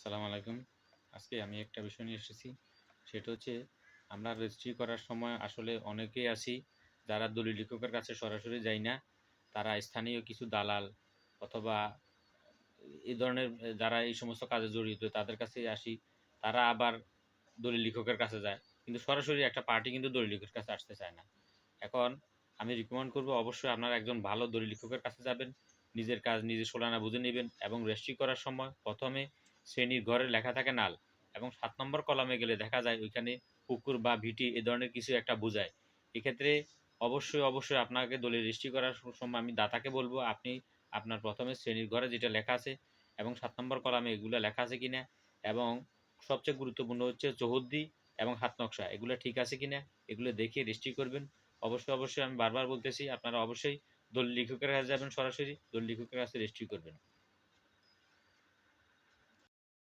আসসালামু আলাইকুম। আজকে আমি একটা বিষয় নিয়ে এসেছি। সেটা হচ্ছে, আমরা রেজিস্ট্রি করার সময় আসলে অনেকেই আছি, যারা দলিল লেখকের কাছে সরাসরি যাই না, তারা স্থানীয় কিছু দালাল অথবা এই ধরনের, যারা এই সমস্ত কাজে জড়িত, তাদের কাছে আসি, তারা আবার দলিল লেখকের কাছে যায়। কিন্তু সরাসরি একটা পার্টি কিন্তু দলিল লেখকের কাছে আসতে চায় না। এখন আমি রিকমেন্ড করব, অবশ্যই আপনারা একজন ভালো দলিল লেখকের কাছে যাবেন, নিজের কাজ নিজে সোলানা বুঝে নেবেন এবং রেজিস্ট্রি করার সময় প্রথমে শ্রেণির ঘরে লেখা থাকে নাল এবং সাত নম্বর কলামে গেলে দেখা যায় ওইখানে পুকুর বা ভিটি এ ধরনের কিছু একটা বোঝায়। এক্ষেত্রে অবশ্যই অবশ্যই আপনাকে দলিল রেজিস্ট্রি করার সময় আমি দাতাকে বলব, আপনি আপনার প্রথমে শ্রেণির ঘরে যেটা লেখা আছে এবং সাত নম্বর কলামে এগুলো লেখা আছে কিনা এবং সবচেয়ে গুরুত্বপূর্ণ হচ্ছে চৌহদ্দি এবং হাত নকশা, এগুলো ঠিক আছে কিনা এগুলো দেখে রেজিস্ট্রি করবেন। অবশ্যই অবশ্যই আমি বারবার বলতেছি, আপনারা অবশ্যই দলিল লেখকের কাছে যাবেন সরাসরি, দলিল লেখকের কাছে রেজিস্ট্রি করবেন।